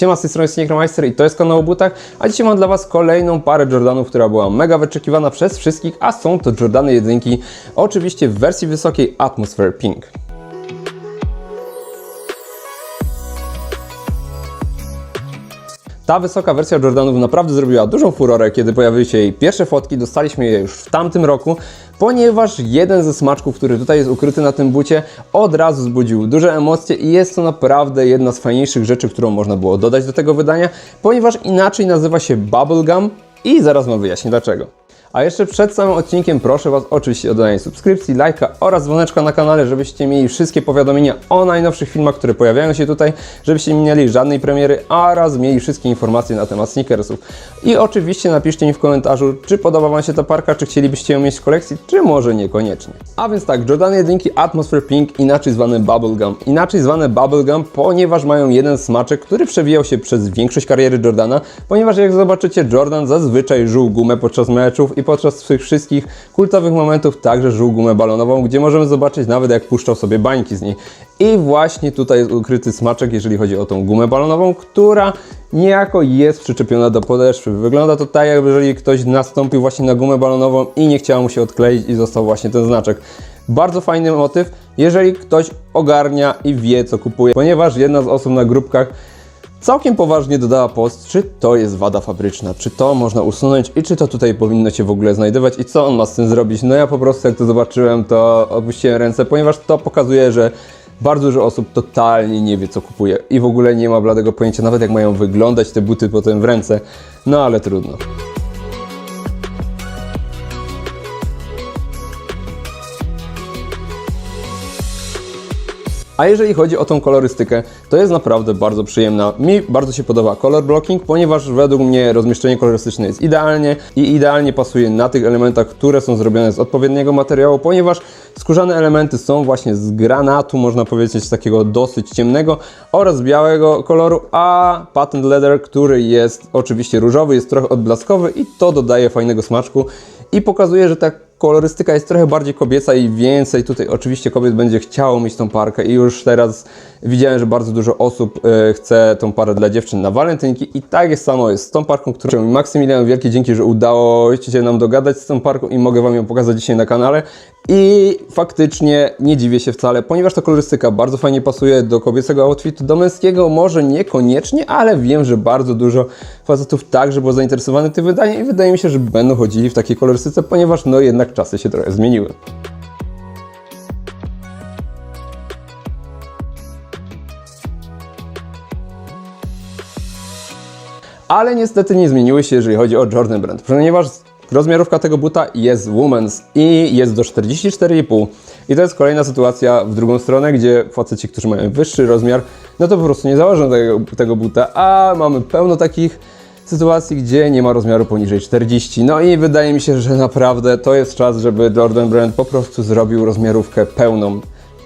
Siema, z tej strony Sneakermeister i to jest kanał o butach, a dzisiaj mam dla Was kolejną parę Jordanów, która była mega wyczekiwana przez wszystkich, a są to Jordany jedynki, oczywiście w wersji wysokiej Atmosphere Pink. Ta wysoka wersja Jordanów naprawdę zrobiła dużą furorę, kiedy pojawiły się jej pierwsze fotki. Dostaliśmy je już w tamtym roku, ponieważ jeden ze smaczków, który tutaj jest ukryty na tym bucie, od razu wzbudził duże emocje i jest to naprawdę jedna z fajniejszych rzeczy, którą można było dodać do tego wydania, ponieważ inaczej nazywa się Bubblegum i zaraz Wam wyjaśnię dlaczego. A jeszcze przed samym odcinkiem proszę Was oczywiście o dodanie subskrypcji, lajka oraz dzwoneczka na kanale, żebyście mieli wszystkie powiadomienia o najnowszych filmach, które pojawiają się tutaj, żebyście nie mieli żadnej premiery, oraz mieli wszystkie informacje na temat sneakersów. I oczywiście napiszcie mi w komentarzu, czy podoba Wam się ta parka, czy chcielibyście ją mieć w kolekcji, czy może niekoniecznie. A więc tak, Jordan 1 Atmosphere Pink, inaczej zwane Bubblegum. Inaczej zwane Bubblegum, ponieważ mają jeden smaczek, który przewijał się przez większość kariery Jordana, ponieważ jak zobaczycie, Jordan zazwyczaj żuł gumę podczas meczów i podczas tych wszystkich kultowych momentów także żuł gumę balonową, gdzie możemy zobaczyć nawet jak puszczał sobie bańki z niej. I właśnie tutaj jest ukryty smaczek, jeżeli chodzi o tą gumę balonową, która niejako jest przyczepiona do podeszwy. Wygląda to tak, jakby jeżeli ktoś nastąpił właśnie na gumę balonową i nie chciał mu się odkleić i został właśnie ten znaczek. Bardzo fajny motyw, jeżeli ktoś ogarnia i wie co kupuje, ponieważ jedna z osób na grupkach całkiem poważnie dodała post, czy to jest wada fabryczna, czy to można usunąć i czy to tutaj powinno się w ogóle znajdować i co on ma z tym zrobić. No ja po prostu jak to zobaczyłem, to opuściłem ręce, ponieważ to pokazuje, że bardzo dużo osób totalnie nie wie co kupuje i w ogóle nie ma bladego pojęcia nawet jak mają wyglądać te buty potem w ręce. No ale trudno. A jeżeli chodzi o tą kolorystykę, to jest naprawdę bardzo przyjemna. Mi bardzo się podoba color blocking, ponieważ według mnie rozmieszczenie kolorystyczne jest idealnie i idealnie pasuje na tych elementach, które są zrobione z odpowiedniego materiału, ponieważ skórzane elementy są właśnie z granatu, można powiedzieć takiego dosyć ciemnego oraz białego koloru, a patent leather, który jest oczywiście różowy, jest trochę odblaskowy i to dodaje fajnego smaczku i pokazuje, że ta kolorystyka jest trochę bardziej kobieca i więcej tutaj oczywiście kobiet będzie chciało mieć tą parkę i już teraz widziałem, że bardzo dużo osób e, chce tą parę dla dziewczyn na walentynki i tak jest samo jest z tą parką, którą Maksymilian wielkie dzięki, że udało się nam dogadać z tą parką i mogę Wam ją pokazać dzisiaj na kanale i faktycznie nie dziwię się wcale, ponieważ ta kolorystyka bardzo fajnie pasuje do kobiecego outfitu, do męskiego może niekoniecznie, ale wiem, że bardzo dużo facetów także było zainteresowanych tym wydaniem i wydaje mi się, że będą chodzili w takiej kolorystyce, ponieważ no jednak czasy się trochę zmieniły. ale niestety nie zmieniły się, jeżeli chodzi o Jordan Brand, ponieważ rozmiarówka tego buta jest women's i jest do 44,5 i to jest kolejna sytuacja w drugą stronę, gdzie faceci, którzy mają wyższy rozmiar, no to po prostu nie założą tego, tego buta, a mamy pełno takich sytuacji, gdzie nie ma rozmiaru poniżej 40. No i wydaje mi się, że naprawdę to jest czas, żeby Jordan Brand po prostu zrobił rozmiarówkę pełną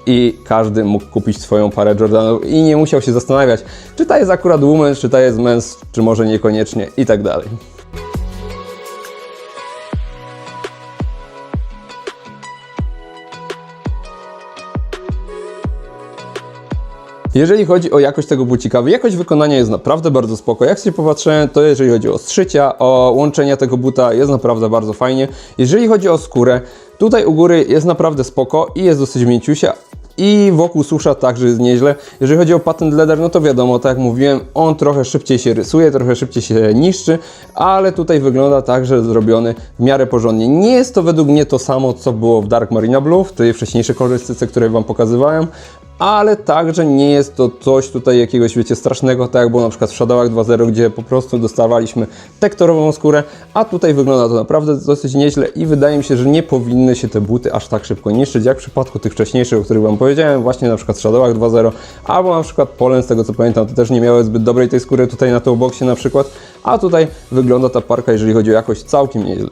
i każdy mógł kupić swoją parę Jordanów i nie musiał się zastanawiać, czy ta jest akurat women's, czy ta jest men's, czy może niekoniecznie i tak dalej. Jeżeli chodzi o jakość tego bucika, jakość wykonania jest naprawdę bardzo spoko. Jak sobie popatrzyłem, to jeżeli chodzi o strzycia, o łączenia tego buta, jest naprawdę bardzo fajnie. Jeżeli chodzi o skórę, tutaj u góry jest naprawdę spoko i jest dosyć mięciusia, i wokół susza także jest nieźle. Jeżeli chodzi o patent leather, no to wiadomo, tak jak mówiłem, on trochę szybciej się rysuje, trochę szybciej się niszczy, ale tutaj wygląda tak, że zrobiony w miarę porządnie. Nie jest to według mnie to samo, co było w Dark Marina Blue, w tej wcześniejszej kolorystyce, które Wam pokazywałem, ale także nie jest to coś tutaj jakiegoś, wiecie, strasznego, tak jak było na przykład w Shadowach 2.0, gdzie po prostu dostawaliśmy tektorową skórę, a tutaj wygląda to naprawdę dosyć nieźle i wydaje mi się, że nie powinny się te buty aż tak szybko niszczyć, jak w przypadku tych wcześniejszych, o których Wam powiedziałem, właśnie na przykład w Shadowach 2.0, albo na przykład Polen, z tego co pamiętam, to też nie miały zbyt dobrej tej skóry tutaj na boksie na przykład, a tutaj wygląda ta parka, jeżeli chodzi o jakość, całkiem nieźle.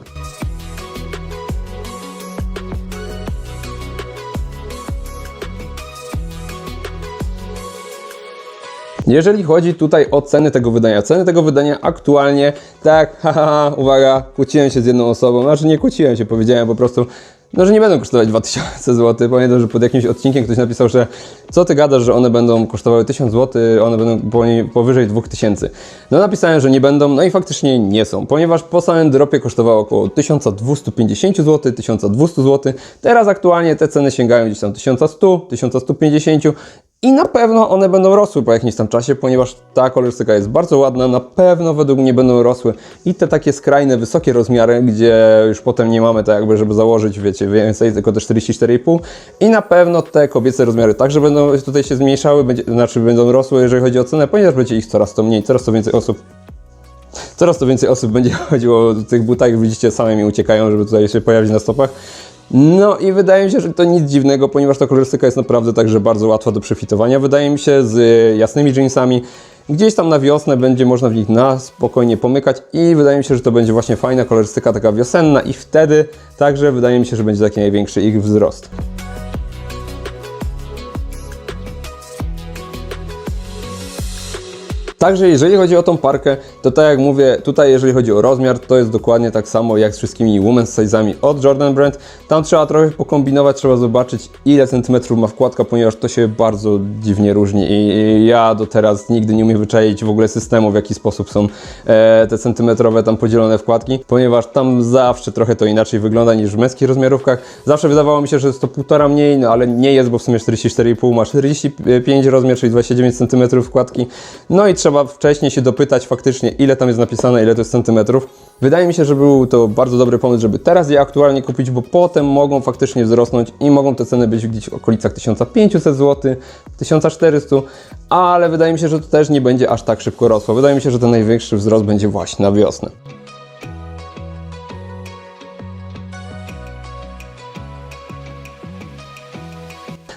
Jeżeli chodzi tutaj o ceny tego wydania, ceny tego wydania aktualnie, tak, haha, uwaga, kłóciłem się z jedną osobą, znaczy nie kłóciłem się, powiedziałem po prostu, no, że nie będą kosztować 2000 zł. Pamiętam, że pod jakimś odcinkiem ktoś napisał, że co ty gadasz, że one będą kosztowały 1000 zł, one będą powyżej 2000. No napisałem, że nie będą, no i faktycznie nie są, ponieważ po samym dropie kosztowało około 1250 zł, 1200 zł. Teraz aktualnie te ceny sięgają gdzieś tam 1100, 1150 i na pewno one będą rosły po jakimś tam czasie, ponieważ ta kolorystyka jest bardzo ładna, na pewno według mnie będą rosły i te takie skrajne, wysokie rozmiary, gdzie już potem nie mamy tak jakby, żeby założyć, wiecie, więcej, tylko te 44,5 i na pewno te kobiece rozmiary także będą tutaj się zmniejszały, będzie, znaczy będą rosły, jeżeli chodzi o cenę, ponieważ będzie ich coraz to mniej, coraz to więcej osób Coraz to więcej osób będzie chodziło o tych butach, widzicie, same mi uciekają, żeby tutaj się pojawić na stopach. No i wydaje mi się, że to nic dziwnego, ponieważ ta kolorystyka jest naprawdę także bardzo łatwa do przefitowania. Wydaje mi się z y, jasnymi jeansami. Gdzieś tam na wiosnę będzie można w nich na spokojnie pomykać i wydaje mi się, że to będzie właśnie fajna kolorystyka, taka wiosenna i wtedy także wydaje mi się, że będzie taki największy ich wzrost. Także jeżeli chodzi o tą parkę, to tak jak mówię, tutaj jeżeli chodzi o rozmiar, to jest dokładnie tak samo jak z wszystkimi women's size'ami od Jordan Brand. Tam trzeba trochę pokombinować, trzeba zobaczyć ile centymetrów ma wkładka, ponieważ to się bardzo dziwnie różni i ja do teraz nigdy nie umiem wyczaić w ogóle systemu, w jaki sposób są e, te centymetrowe tam podzielone wkładki, ponieważ tam zawsze trochę to inaczej wygląda niż w męskich rozmiarówkach. Zawsze wydawało mi się, że jest to półtora mniej, no ale nie jest, bo w sumie 44,5 ma 45 rozmiar, czyli 29 cm wkładki. No i trzeba wcześniej się dopytać faktycznie, ile tam jest napisane, ile to jest centymetrów. Wydaje mi się, że był to bardzo dobry pomysł, żeby teraz je aktualnie kupić, bo potem mogą faktycznie wzrosnąć i mogą te ceny być gdzieś w okolicach 1500 zł, 1400, ale wydaje mi się, że to też nie będzie aż tak szybko rosło. Wydaje mi się, że ten największy wzrost będzie właśnie na wiosnę.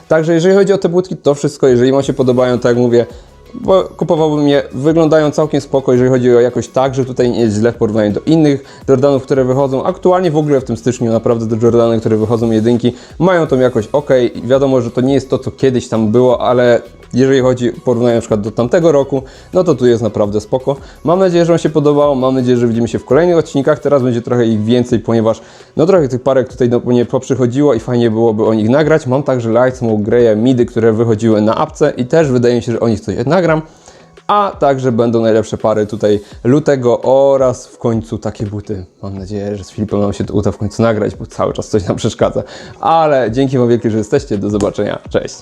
Także jeżeli chodzi o te butki, to wszystko, jeżeli Wam się podobają, tak jak mówię, bo kupowałbym je, wyglądają całkiem spoko, jeżeli chodzi o jakość tak, że tutaj nie jest źle w porównaniu do innych Jordanów, które wychodzą. Aktualnie w ogóle w tym styczniu naprawdę te Jordany, które wychodzą jedynki, mają tą jakość ok. Wiadomo, że to nie jest to, co kiedyś tam było, ale jeżeli chodzi o porównanie na przykład do tamtego roku, no to tu jest naprawdę spoko. Mam nadzieję, że Wam się podobało, mam nadzieję, że widzimy się w kolejnych odcinkach. Teraz będzie trochę ich więcej, ponieważ no trochę tych parek tutaj do mnie poprzychodziło i fajnie byłoby o nich nagrać. Mam także Light Smoke Greya Midy, które wychodziły na apce i też wydaje mi się, że o nich coś nagram. A także będą najlepsze pary tutaj lutego oraz w końcu takie buty. Mam nadzieję, że z Filipem nam się to uda w końcu nagrać, bo cały czas coś nam przeszkadza. Ale dzięki Wam wielkie, że jesteście. Do zobaczenia. Cześć.